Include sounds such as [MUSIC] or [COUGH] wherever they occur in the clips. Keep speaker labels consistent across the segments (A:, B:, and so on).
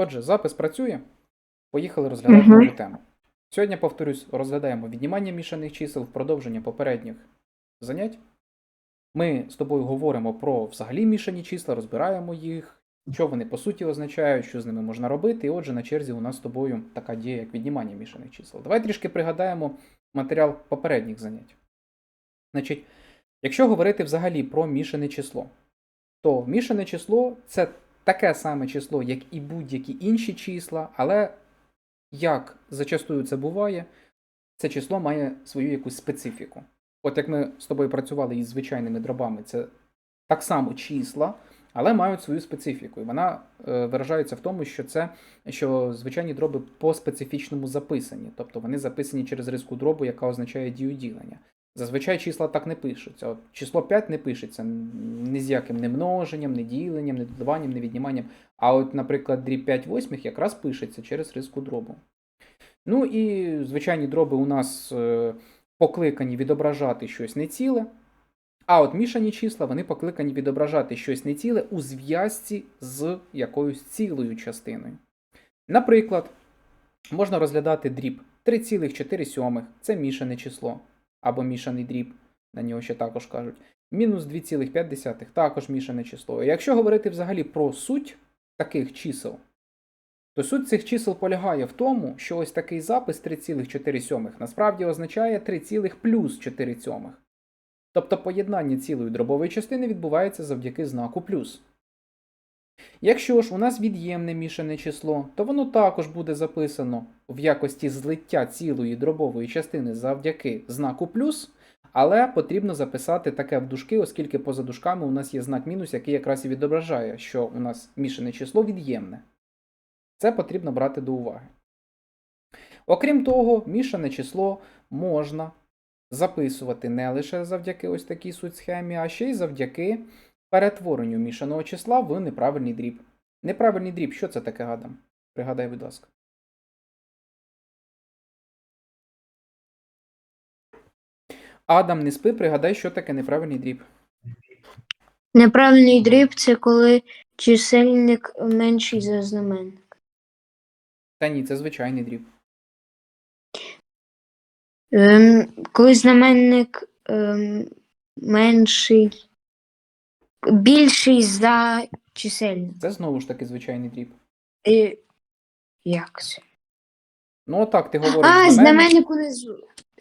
A: Отже, запис працює. Поїхали розглядати
B: Мгм.
A: нову тему. Сьогодні, повторюсь, розглядаємо віднімання мішаних чисел в продовження попередніх занять. Ми з тобою говоримо про взагалі мішані числа, розбираємо їх, що вони по суті означають, що з ними можна робити. І отже, на черзі у нас з тобою така дія, як віднімання мішаних чисел. Давай трішки пригадаємо матеріал попередніх занять. Значить, якщо говорити взагалі про мішане число, то мішане число це таке саме число, як і будь-які інші числа, але як зачастую це буває, це число має свою якусь специфіку. От як ми з тобою працювали із звичайними дробами, це так само числа, але мають свою специфіку. І вона е, виражається в тому, що це що звичайні дроби по специфічному записані, тобто вони записані через риску дробу, яка означає дію ділення. Зазвичай числа так не пишуться. От число 5 не пишеться ні з яким не множенням, не діленням, не додаванням, не відніманням. А от, наприклад, дріб 5 восьмих якраз пишеться через риску дробу. Ну і звичайні дроби у нас е, покликані відображати щось неціле. А от мішані числа вони покликані відображати щось неціле у зв'язці з якоюсь цілою частиною. Наприклад, можна розглядати дріб 3,4 це мішане число або мішаний дріб, на нього ще також кажуть. Мінус 2,5 також мішане число. І якщо говорити взагалі про суть таких чисел, то суть цих чисел полягає в тому, що ось такий запис 3,4 насправді означає 3, плюс 4 сьомих. Тобто поєднання цілої дробової частини відбувається завдяки знаку плюс. Якщо ж у нас від'ємне мішане число, то воно також буде записано в якості злиття цілої дробової частини завдяки знаку плюс, але потрібно записати таке в дужки, оскільки поза дужками у нас є знак мінус, який якраз і відображає, що у нас мішане число від'ємне. Це потрібно брати до уваги. Окрім того, мішане число можна записувати не лише завдяки ось такій суть схемі, а ще й завдяки перетворенню мішаного числа в неправильний дріб. Неправильний дріб, що це таке гадам? Пригадай, будь ласка. Адам, не спи, пригадай, що таке неправильний дріб.
B: Неправильний дріб це коли чисельник менший за знаменник.
A: Та ні, це звичайний дріб.
B: Ем, коли знаменник ем, менший, більший за чисельник.
A: Це знову ж таки звичайний дріб.
B: І... Як це?
A: Ну, отак, ти говориш.
B: А,
A: знаменник.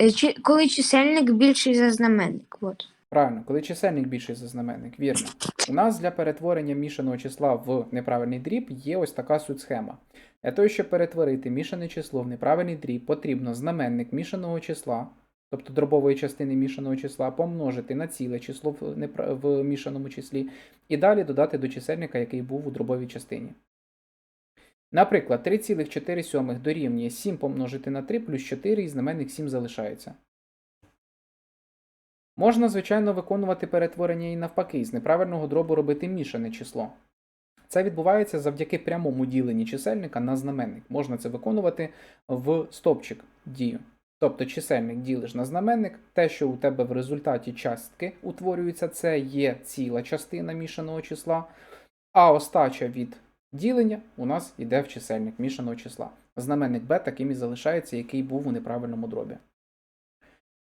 B: Е, чи- Коли чисельник більший за знаменник. От.
A: Правильно, коли чисельник більший за знаменник, вірно. У нас для перетворення мішаного числа в неправильний дріб є ось така суть схема. Для того, щоб перетворити мішане число в неправильний дріб, потрібно знаменник мішаного числа, тобто дробової частини мішаного числа, помножити на ціле число в, мішаному числі, і далі додати до чисельника, який був у дробовій частині. Наприклад, 3,4 дорівнює 7 помножити на 3 плюс 4 і знаменник 7 залишається. Можна, звичайно, виконувати перетворення і навпаки, з неправильного дробу робити мішане число. Це відбувається завдяки прямому діленні чисельника на знаменник. Можна це виконувати в стопчик дію. Тобто чисельник ділиш на знаменник, те, що у тебе в результаті частки утворюється, це є ціла частина мішаного числа, а остача від ділення у нас йде в чисельник мішаного числа. Знаменник b таким і залишається, який був у неправильному дробі.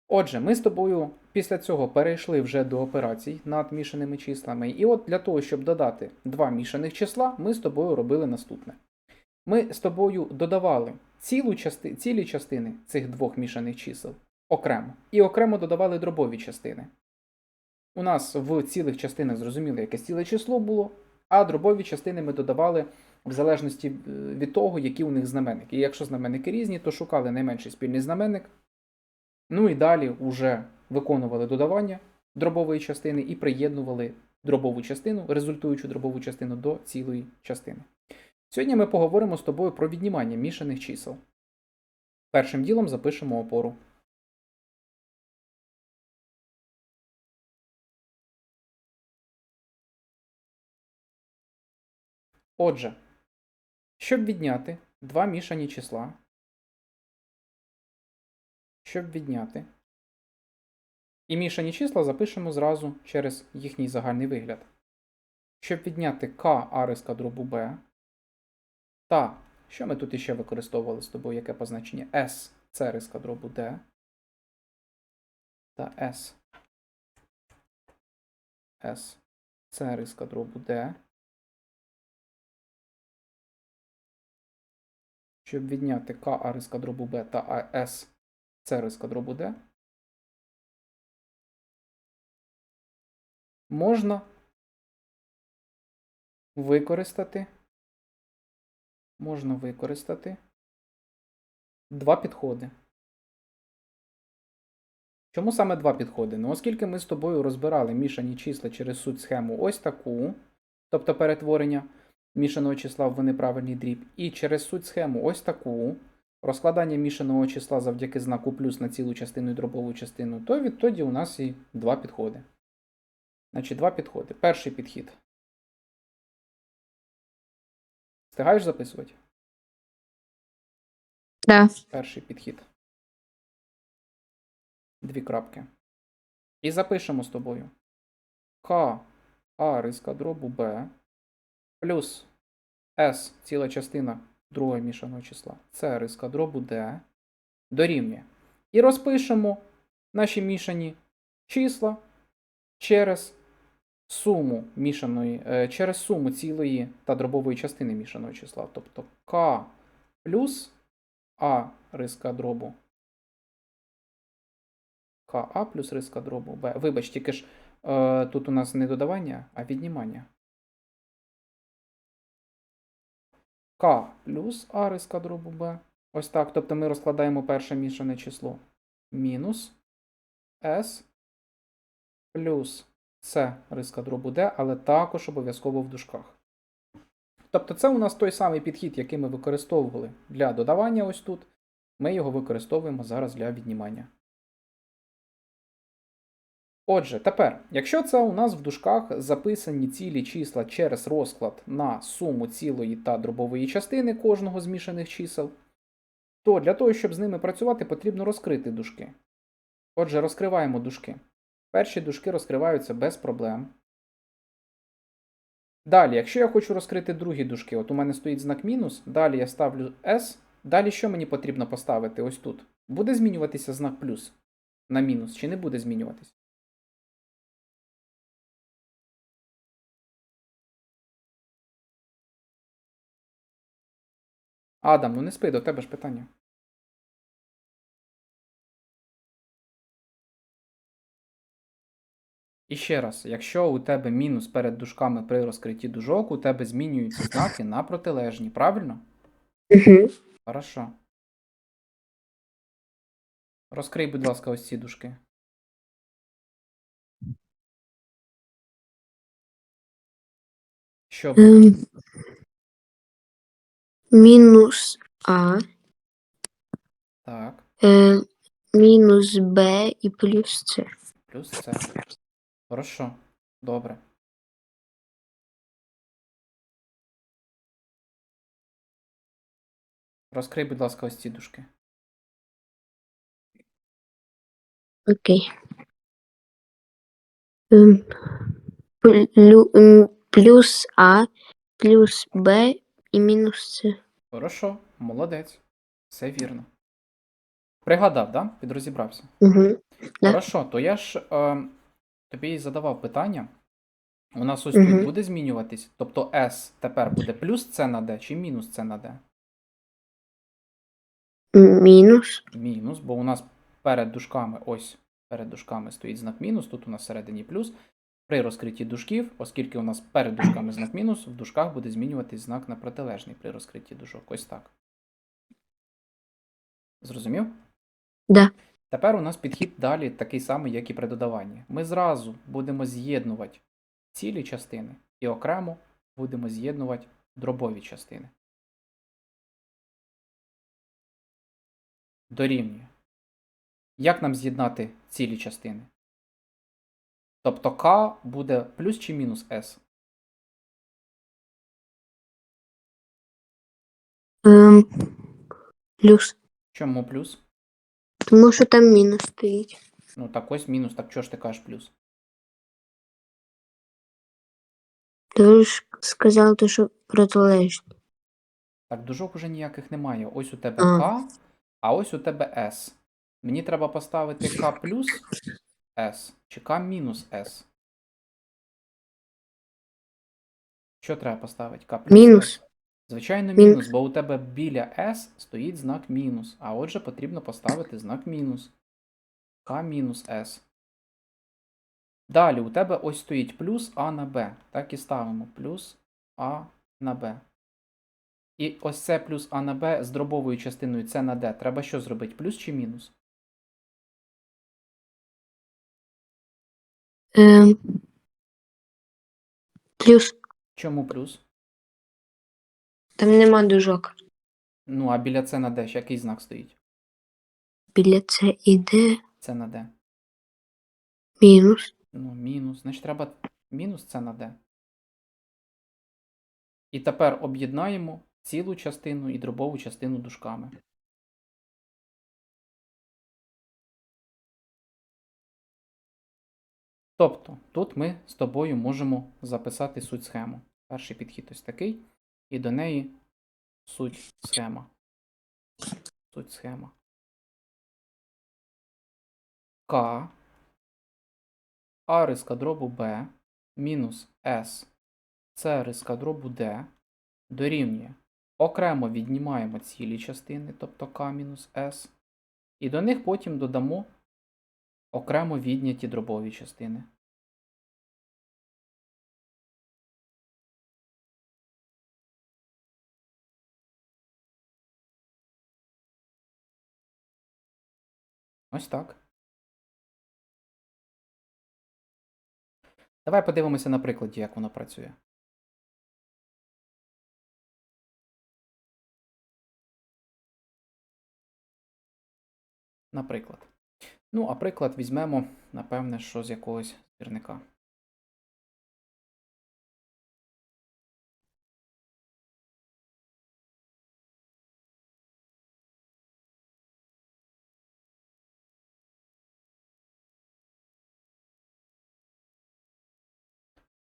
A: Отже, ми з тобою після цього перейшли вже до операцій над мішаними числами. І от для того, щоб додати два мішаних числа, ми з тобою робили наступне. Ми з тобою додавали цілу части... цілі частини цих двох мішаних чисел окремо, і окремо додавали дробові частини. У нас в цілих частинах зрозуміло, яке ціле число було, а дробові частини ми додавали в залежності е, від того, які у них знаменники. І якщо знаменники різні, то шукали найменший спільний знаменник. Ну і далі вже виконували додавання дробової частини і приєднували дробову частину, результуючу дробову частину до цілої частини. Сьогодні ми поговоримо з тобою про віднімання мішаних чисел. Першим ділом запишемо опору. Отже, щоб відняти два мішані числа, щоб відняти. І мішані числа запишемо зразу через їхній загальний вигляд. Щоб відняти k ариска дробу b, Та, що ми тут іще використовували з тобою? Яке позначення? S це риска дробу D. Та S. S це риска дробу D. Щоб відняти К А риска дробу Б та АС це риска дробу D. Можна використати можна використати два підходи. Чому саме два підходи? Ну, оскільки ми з тобою розбирали мішані числа через суть схему ось таку, тобто перетворення мішаного числа в неправильний дріб, і через суть схему ось таку, розкладання мішаного числа завдяки знаку плюс на цілу частину і дробову частину, то відтоді у нас і два підходи. Значить, два підходи. Перший підхід. Встигаєш записувати?
B: Да.
A: Перший підхід. Дві крапки. І запишемо з тобою. К А риска дробу Б плюс С ціла частина другого мішаного числа. Це риска дробу Д дорівнює. І розпишемо наші мішані числа через суму мішаної, е, через суму цілої та дробової частини мішаного числа. Тобто К плюс а риска дробу. КА плюс риска дробу Б. Вибач, тільки ж е, тут у нас не додавання, а віднімання. К плюс А риска дробу Б. Ось так. Тобто ми розкладаємо перше мішане число. Мінус С плюс С риска дробу Д, але також обов'язково в дужках. Тобто це у нас той самий підхід, який ми використовували для додавання ось тут. Ми його використовуємо зараз для віднімання. Отже, тепер, якщо це у нас в дужках записані цілі числа через розклад на суму цілої та дробової частини кожного з мішаних чисел, то для того, щоб з ними працювати, потрібно розкрити дужки. Отже, розкриваємо дужки. Перші дужки розкриваються без проблем. Далі, якщо я хочу розкрити другі дужки, от у мене стоїть знак мінус, далі я ставлю S. Далі що мені потрібно поставити ось тут? Буде змінюватися знак плюс на мінус, чи не буде змінюватися? Адам, ну не спи, до тебе ж питання. І ще раз, якщо у тебе мінус перед дужками при розкритті дужок, у тебе змінюються знаки на протилежні, правильно?
B: Угу.
A: Хорошо. Розкрий, будь ласка, ось ці дужки. Що буде?
B: Мінус А,
A: Так,
B: е, мінус Б і плюс С.
A: плюс це. Хорошо. Добре. Розкрий, будь ласка, ось ці дужки.
B: Окей. Ем, ем, плюс А, плюс Б і мінус С.
A: Хорошо, молодець. Все вірно. Пригадав, да? Підрозібрався.
B: Угу.
A: Хорошо, то я ж е, тобі і задавав питання. У нас ось
B: Мгм.
A: тут буде змінюватись. Тобто S тепер буде плюс С на D чи мінус С на D?
B: Мінус.
A: Мінус, бо у нас перед дужками, ось перед дужками стоїть знак мінус, тут у нас всередині плюс. При розкритті дужків, оскільки у нас перед дужками знак мінус, в дужках буде змінюватись знак на протилежний при розкритті дужок. Ось так. Зрозумів?
B: Да.
A: Тепер у нас підхід далі такий самий, як і при додаванні. Ми зразу будемо з'єднувати цілі частини і окремо будемо з'єднувати дробові частини. Дорівнює. Як нам з'єднати цілі частини? Тобто К буде плюс чи мінус S?
B: Ем, плюс.
A: Чому плюс?
B: Тому що там мінус стоїть.
A: Ну так ось мінус, так чого ж ти кажеш плюс?
B: Ти ж сказав, то, що протилежні.
A: Так, дужок уже ніяких немає. Ось у тебе
B: А.
A: К, а ось у тебе С. Мені треба поставити К плюс С чи К мінус С. Що треба поставити? К плюс
B: Мінус.
A: Звичайно,
B: Мінус.
A: бо у тебе біля S стоїть знак мінус. А отже, потрібно поставити знак мінус. К мінус S. Далі у тебе ось стоїть плюс А на Б. Так і ставимо. Плюс А на Б. І ось це плюс А на Б з дробовою частиною С на Д. Треба що зробити? Плюс чи мінус?
B: Ем, плюс.
A: Чому плюс?
B: Там нема дужок.
A: Ну, а біля С на Д ще який знак стоїть?
B: Біля це іде
A: С на Д.
B: мінус.
A: Ну, мінус. Значить, треба мінус С на Д. І тепер об'єднаємо цілу частину і дробову частину дужками. Тобто, тут ми з тобою можемо записати суть схему. Перший підхід ось такий, і до неї суть схема. Суть схема. К А риска дробу Б мінус С С риска дробу Д дорівнює. Окремо віднімаємо цілі частини, тобто К мінус С, і до них потім додамо окремо відняті дробові частини. Ось так. Давай подивимося на прикладі, як воно працює. Наприклад. Ну, а приклад візьмемо, напевне, що з якогось збірника.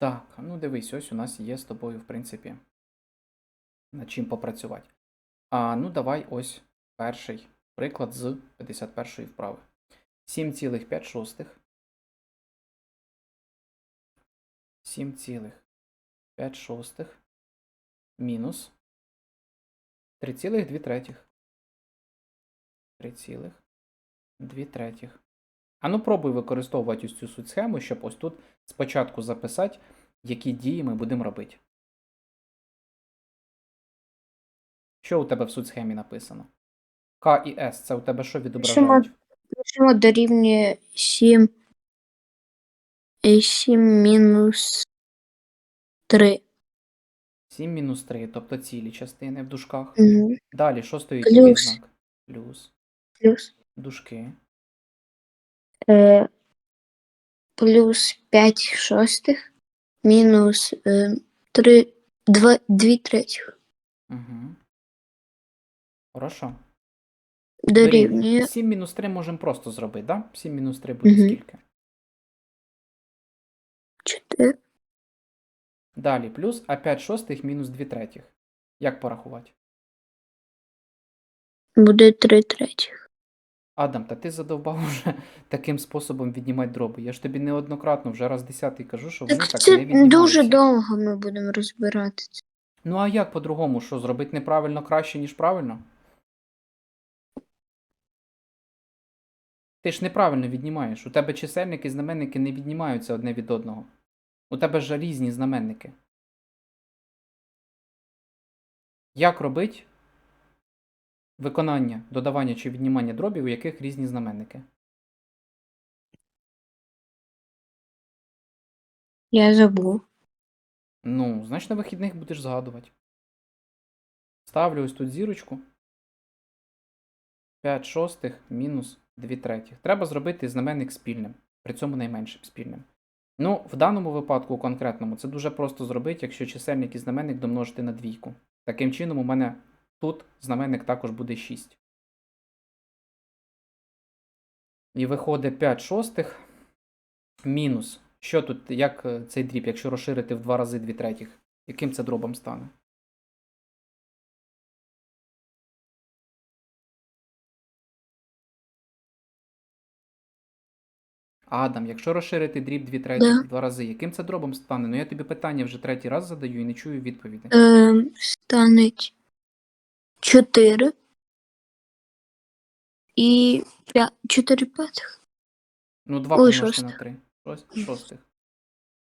A: Так, ну дивись, ось у нас є з тобою, в принципі, над чим попрацювати. А ну давай ось перший приклад з 51 вправи. 7,5 7,5 мінус 3,2 третіх. 3,2 третіх. А ну пробуй використовувати ось цю суть схему, щоб ось тут спочатку записати, які дії ми будемо робити. Що у тебе в суть схемі написано? К і С це у тебе що відображають?
B: Пишемо дорівнює 7. 7 мінус 3.
A: 7 мінус 3, тобто цілі частини в дужках.
B: Мгм.
A: Далі, що стоїть?
B: Плюс.
A: Знак? Плюс.
B: Плюс.
A: Дужки.
B: Е, плюс 5 шостих мінус е, 3, 2, 2 третіх.
A: Угу. Хорошо.
B: Дорівнює
A: 7 мінус 3 можемо просто зробити, так? Да? 7 мінус 3 буде
B: Мгм.
A: скільки?
B: 4.
A: Далі, плюс, а 5 шостих мінус 2 третіх. Як порахувати?
B: Буде 3 третіх.
A: Адам, та ти задовбав уже [LAUGHS] таким способом віднімати дроби. Я ж тобі неоднократно вже раз десятий кажу, що вони
B: Так
A: так,
B: це
A: не віднімаються.
B: дуже довго ми будемо розбирати. це.
A: Ну а як по-другому? Що, зробити неправильно краще, ніж правильно? Ти ж неправильно віднімаєш. У тебе чисельники і знаменники не віднімаються одне від одного. У тебе ж різні знаменники. Як робить виконання, додавання чи віднімання дробів, у яких різні знаменники?
B: Я забув.
A: Ну, значить на вихідних будеш згадувати. Ставлю ось тут зірочку. 5 шостих мінус 2 третіх. Треба зробити знаменник спільним, при цьому найменшим спільним. Ну, в даному випадку конкретному це дуже просто зробити, якщо чисельник і знаменник домножити на двійку. Таким чином, у мене Тут знаменник також буде 6. І виходить 5 шостих мінус. Що тут, як е, цей дріб, якщо розширити в 2 рази 2 третіх, яким це дробом стане? Адам, якщо розширити дріб 2 треті yeah. два рази, яким це дробом стане? Ну я тобі питання вже третій раз задаю і не чую відповіді.
B: Ем, е, Станеть. 4 і 5, 4 п'ятих.
A: Ну, 2
B: Ой,
A: помножити
B: шосте.
A: на 3. Шостих.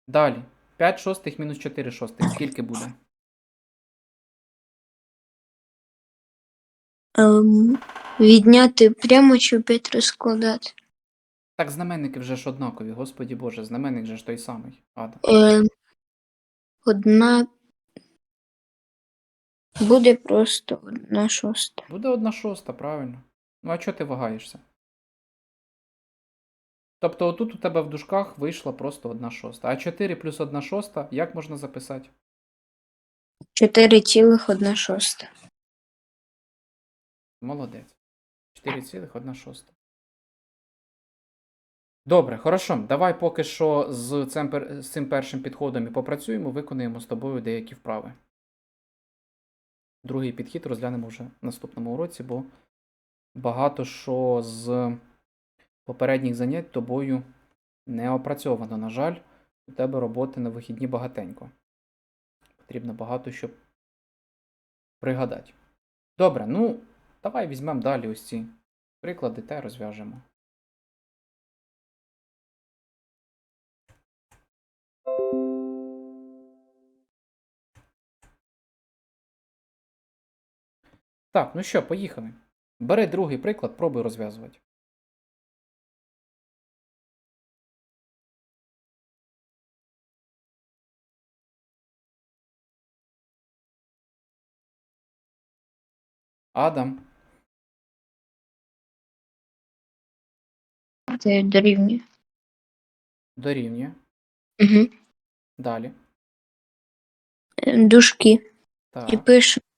A: Далі. 5 шостих мінус 4 шостих. Скільки буде?
B: Ем, відняти прямо чи 5 розкладати.
A: Так, знаменники вже ж однакові, господі Боже, знаменник же ж той самий. Адам.
B: Е, одна буде просто одна шоста.
A: Буде одна шоста, правильно. Ну а чого ти вагаєшся? Тобто отут у тебе в дужках вийшла просто одна шоста. А 4 плюс одна шоста, як можна записати?
B: 4 цілих одна шоста.
A: Молодець. 4,1 шоста. Добре, хорошо. Давай поки що з цим, першим підходом і попрацюємо, виконаємо з тобою деякі вправи. Другий підхід розглянемо вже в наступному уроці, бо багато що з попередніх занять тобою не опрацьовано. На жаль, у тебе роботи на вихідні багатенько. Потрібно багато що пригадати. Добре, ну давай візьмемо далі ось ці приклади та розв'яжемо. Так, ну що, поїхали. Бери другий приклад, пробуй розв'язувати. Адам,
B: Це дорівнює.
A: дорівнює.
B: Угу.
A: Далі.
B: Дужки.
A: Так.
B: І пишемо.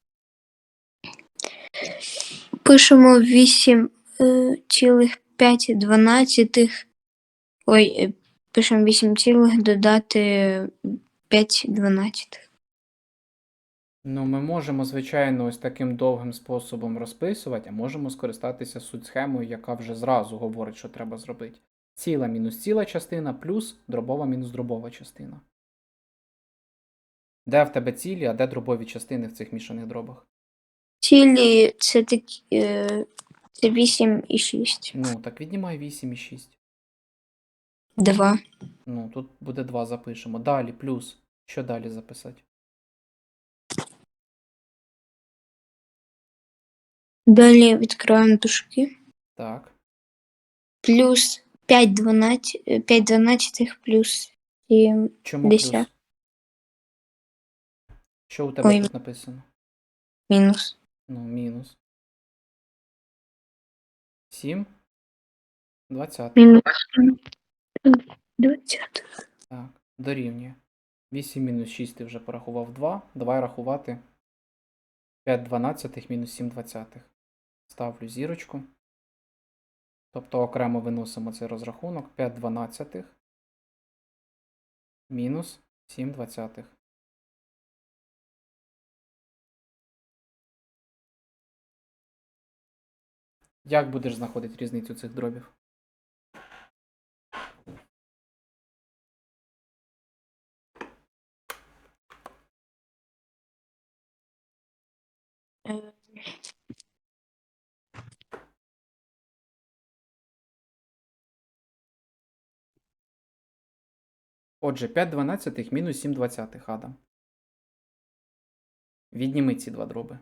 B: Пишемо 8 е, цілих 5 дванадцятих. Ой, е, пишемо 8 цілих додати 5 дванадцятих.
A: Ну, ми можемо, звичайно, ось таким довгим способом розписувати, а можемо скористатися суть схемою, яка вже зразу говорить, що треба зробити. Ціла мінус ціла частина плюс дробова мінус дробова частина. Де в тебе цілі, а де дробові частини в цих мішаних дробах?
B: Цілі це такі. Е, це 8 і 6.
A: Ну, так віднімай 8 і 6.
B: 2.
A: Ну, тут буде 2 запишемо. Далі плюс. Що далі записати?
B: Далі відкриваємо дужки.
A: Так.
B: Плюс 5 12, 5 дванадцятих плюс 7.
A: Чому плюс? Що у тебе
B: Ой.
A: тут написано?
B: мінус.
A: Ну, мінус. 7. 20.
B: Мінус 20.
A: Так, дорівнює. 8 мінус 6 ти вже порахував 2. Давай рахувати 5 дванадцятих мінус 7 двадцятих. Ставлю зірочку. Тобто окремо виносимо цей розрахунок. 5 дванадцятих мінус 7 двадцятих. Як будеш знаходити різницю цих дробів? Отже, 5 дванадцятих мінус 7 двадцятих, Адам. Відніми ці два дроби.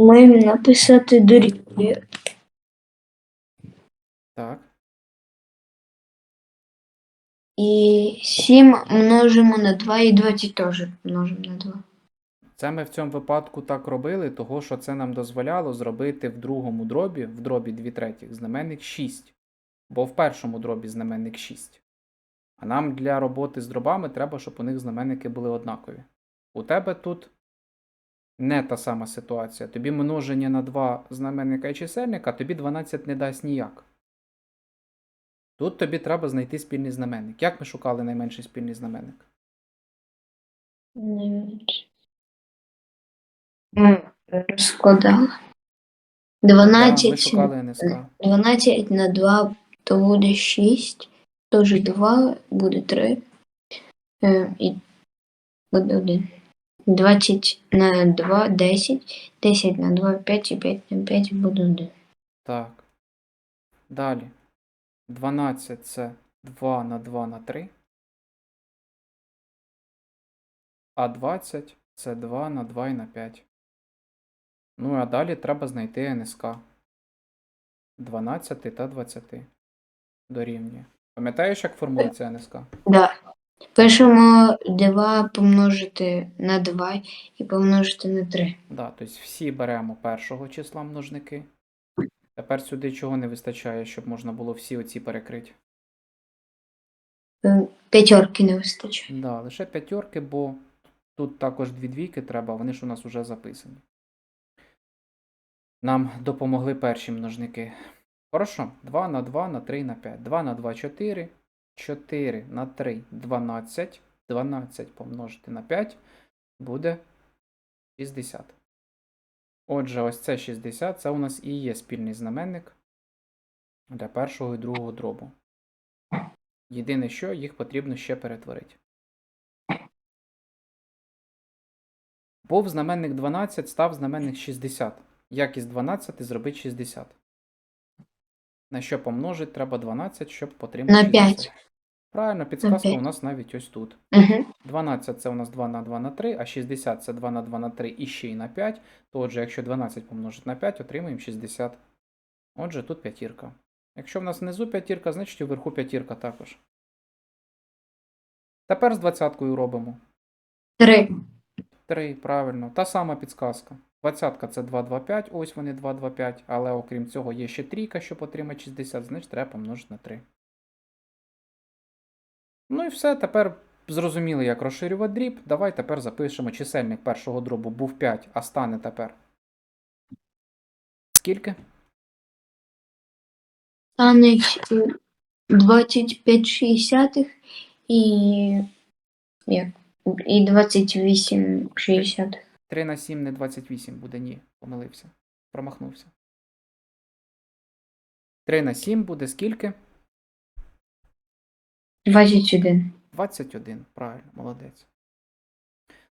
B: Маємо написати дорівнює.
A: Так.
B: І 7 множимо на 2 і 20 теж множимо на 2.
A: Це ми в цьому випадку так робили, того що це нам дозволяло зробити в другому дробі, в дробі 2 третіх, знаменник 6. Бо в першому дробі знаменник 6. А нам для роботи з дробами треба, щоб у них знаменники були однакові. У тебе тут не та сама ситуація. Тобі множення на 2 знаменника і чисельника, тобі 12 не дасть ніяк. Тут тобі треба знайти спільний знаменник. Як ми шукали найменший спільний знаменник?
B: Розкладали.
A: Да, ми шукали НСК.
B: 12 на 2 то буде 6. Тож 2 буде 3. Е, і буде 1. 20 на 2 10. 10 на 2 5 і 5 на 5 буде 1.
A: Так. Далі. 12 це 2 на 2 на 3. А 20 це 2 на 2 і на 5. Ну, а далі треба знайти НСК. 12 та 20 дорівнює. Пам'ятаєш, як формується НСК?
B: Да. Пишемо 2 помножити на 2 і помножити на 3.
A: Да, тобто всі беремо першого числа множники. Тепер сюди чого не вистачає, щоб можна було всі оці перекрити.
B: П'ятерки не вистачає.
A: Да, лише п'ятерки, бо тут також дві двійки треба, вони ж у нас вже записані. Нам допомогли перші множники. Хорошо, 2 на 2 на 3 на 5. 2 на 2 4. 4 на 3 12. 12 помножити на 5 буде 60. Отже, ось це 60, це у нас і є спільний знаменник для першого і другого дробу. Єдине, що їх потрібно ще перетворити. Був знаменник 12, став знаменник 60. Як із 12 зробити 60? На що помножити треба 12, щоб отримати
B: На
A: 60.
B: 5.
A: Правильно, підсказка у нас навіть ось тут.
B: Угу.
A: 12 це у нас 2 на 2 на 3, а 60 це 2 на 2 на 3 і ще й на 5. То отже, якщо 12 помножити на 5, отримаємо 60. Отже, тут п'ятірка. Якщо в нас внизу п'ятірка, значить вверху п'ятірка також. Тепер з двадцяткою робимо.
B: 3.
A: 3, правильно. Та сама підсказка. Двадцятка це 2, 2, 5, ось вони 2, 2, 5, але окрім цього є ще трійка, щоб отримати 60, значить треба помножити на 3. Ну і все, тепер зрозуміли, як розширювати дріб. Давай тепер запишемо чисельник першого дробу був 5, а стане тепер. Скільки?
B: Стане 25 шістдесятих і, як? і 28 шістдесятих.
A: 3 на 7 не 28 буде, ні, помилився. Промахнувся. 3 на 7 буде скільки?
B: 21.
A: 21, правильно, молодець.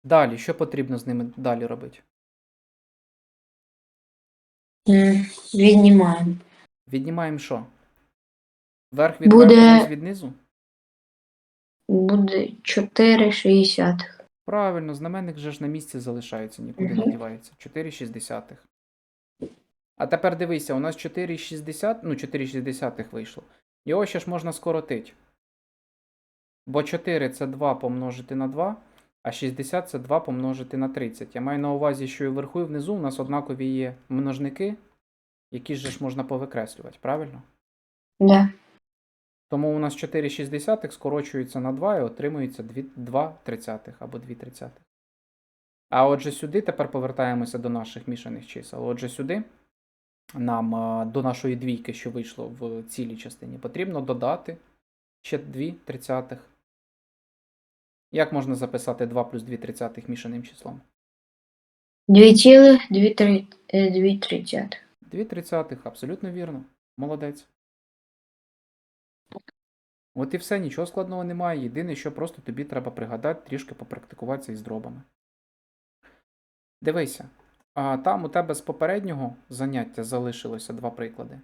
A: Далі, що потрібно з ними далі робити?
B: М, Віднімаємо.
A: Віднімаємо що? Верх від
B: Буде-
A: верху, низ від низу?
B: Буде 4 шістдесятих.
A: Правильно, знаменник же ж на місці залишається, нікуди не
B: Мгм.
A: дівається. 4,6. А тепер дивися, у нас 4,60, ну 4,6 вийшло. Його ще ж можна скоротити. Бо 4 це 2 помножити на 2, а 60 це 2 помножити на 30. Я маю на увазі, що і вверху, і внизу у нас однакові є множники, які ж можна повикреслювати, правильно?
B: Да.
A: Тому у нас 4,6 скорочується на 2 і отримується 2 тридцятих або 2 тридцятих. А отже, сюди тепер повертаємося до наших мішаних чисел. Отже, сюди нам до нашої двійки, що вийшло в цілій частині, потрібно додати ще 2 тридцятих. Як можна записати 2 плюс 2 тридцятих мішаним числом?
B: 2 цілих 2 три- е, 2 тридцятих.
A: 2 тридцятих, абсолютно вірно. Молодець. От і все, нічого складного немає. Єдине, що просто тобі треба пригадати, трішки попрактикуватися із дробами. Дивися, а там у тебе з попереднього заняття залишилося два приклади.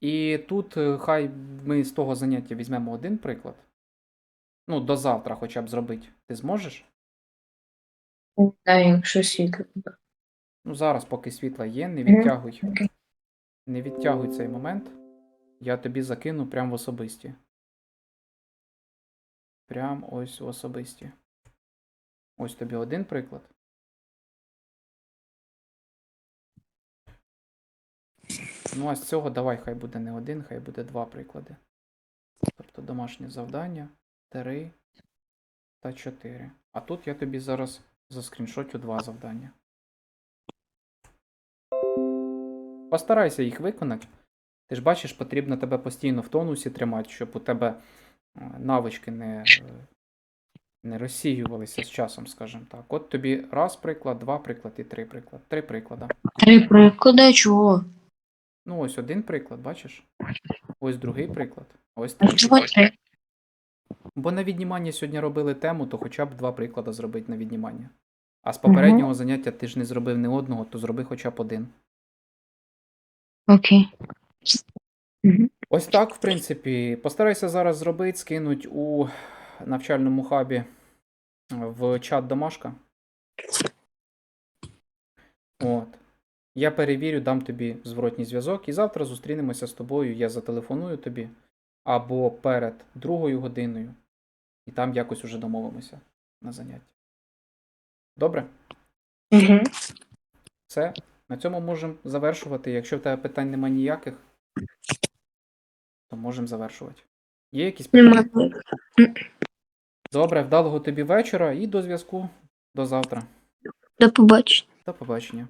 A: І тут е, хай ми з того заняття візьмемо один приклад. Ну, до завтра хоча б зробити. Ти зможеш?
B: Да, якщо світло.
A: Ну, зараз, поки світла є, не відтягуй. Не відтягуй цей момент. Я тобі закину прямо в особисті. Прям ось в особисті. Ось тобі один приклад. Ну, а з цього давай хай буде не один, хай буде два приклади. Тобто домашнє завдання 3 та 4. А тут я тобі зараз заскріншотю два завдання. Постарайся їх виконати. Ти ж бачиш, потрібно тебе постійно в тонусі тримати, щоб у тебе е, навички не, е, Не розсіювалися з часом, скажімо так. От тобі раз приклад, два приклад і три приклад. Три приклади.
B: Три приклади чого?
A: Ну, ось один приклад, бачиш? Ось другий приклад. Ось третій.
B: три?
A: Бо на віднімання сьогодні робили тему, то хоча б два приклади зробити на віднімання. А з попереднього заняття ти ж не зробив ні одного, то зроби хоча б один.
B: Окей.
A: Ось так, в принципі, постарайся зараз зробити, скинуть у навчальному хабі в чат домашка. От. Я перевірю, дам тобі зворотній зв'язок, і завтра зустрінемося з тобою. Я зателефоную тобі або перед другою годиною, і там якось уже домовимося на заняття. Добре?
B: Угу.
A: Все. На цьому можемо завершувати. Якщо в тебе питань немає ніяких, то можемо завершувати. Є якісь питання? Добре, вдалого тобі вечора і до зв'язку. До завтра.
B: До побачення.
A: До побачення.